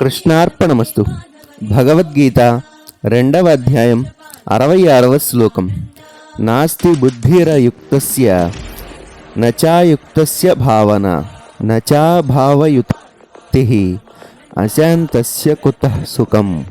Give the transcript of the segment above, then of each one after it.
కృష్ణార్పణమస్తు. భగవద్గీత రెండవ అధ్యాయం అరవై ఆరవ శ్లోకం. నాస్తి బుద్ధిరయుక్తస్య నచాయుక్తస్య భావన నచాభావయుక్తి అశాంతస్య కుత సుఖం.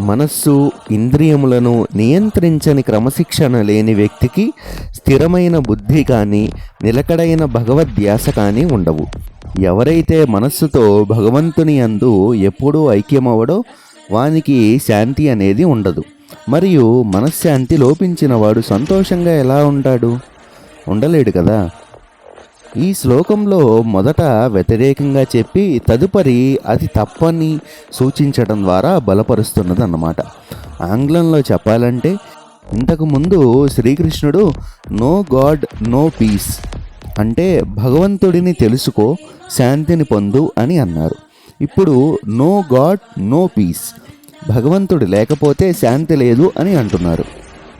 మనస్సు ఇంద్రియములను నియంత్రించని క్రమశిక్షణ లేని వ్యక్తికి స్థిరమైన బుద్ధి కానీ నిలకడైన భగవద్ధ్యాస కానీ ఉండవు. ఎవరైతే మనస్సుతో భగవంతుని అందు ఎప్పుడూ ఐక్యమవడో వానికి శాంతి అనేది ఉండదు. మరియు మనశ్శాంతి లోపించిన వాడు సంతోషంగా ఎలా ఉంటాడు? ఉండలేడు కదా? ఈ శ్లోకంలో మొదట వ్యతిరేకంగా చెప్పి తదుపరి అది తప్పని సూచించడం ద్వారా బలపరుస్తున్నదన్నమాట. ఆంగ్లంలో చెప్పాలంటే ఇంతకుముందు శ్రీకృష్ణుడు నో గాడ్ నో పీస్ అంటే భగవంతుడిని తెలుసుకో శాంతిని పొందు అని అన్నారు. ఇప్పుడు నో గాడ్ నో పీస్. భగవంతుడు లేకపోతే శాంతి లేదు అని అంటున్నారు.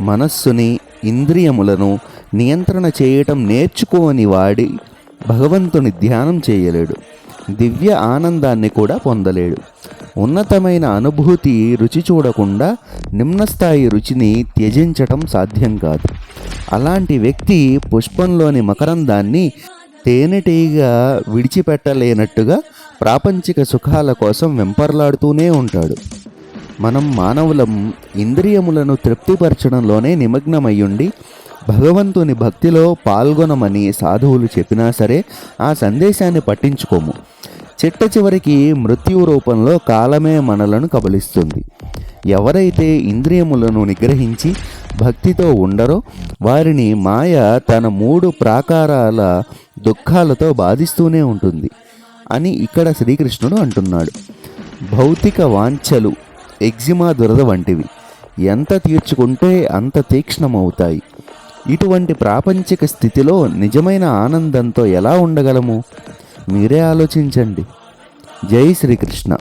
మనస్సుని ఇంద్రియములను నియంత్రణ చేయటం నేర్చుకోని వాడి భగవంతుని ధ్యానం చేయలేడు. దివ్య ఆనందాన్ని కూడా పొందలేడు. ఉన్నతమైన అనుభూతి రుచి చూడకుండా నిమ్నస్థాయి రుచిని త్యజించటం సాధ్యం కాదు. అలాంటి వ్యక్తి పుష్పంలోని మకరందాన్ని తేనెటీగ విడిచిపెట్టలేనట్టుగా ప్రాపంచిక సుఖాల కోసం వెంపర్లాడుతూనే ఉంటాడు. మనం మానవులం ఇంద్రియములను తృప్తిపరచడంలోనే నిమగ్నమయ్యుండి భగవంతుని భక్తిలో పాల్గొనమని సాధువులు చెప్పినా సరే ఆ సందేశాన్ని పట్టించుకోము. చిట్ట చివరికి మృత్యు రూపంలో కాలమే మనలను కబలిస్తుంది. ఎవరైతే ఇంద్రియములను నిగ్రహించి భక్తితో ఉండరో వారిని మాయ తన మూడు ప్రాకారాల దుఃఖాలతో బాధిస్తూనే ఉంటుంది అని ఇక్కడ శ్రీకృష్ణుడు అంటున్నాడు. భౌతిక వాంఛలు ఎగ్జిమా దురద వంటివి ఎంత తీర్చుకుంటే అంత తీక్ష్ణమవుతాయి. ఇటువంటి ప్రాపంచిక స్థితిలో నిజమైన ఆనందంతో ఎలా ఉండగలము? మీరే ఆలోచించండి. జై శ్రీకృష్ణ.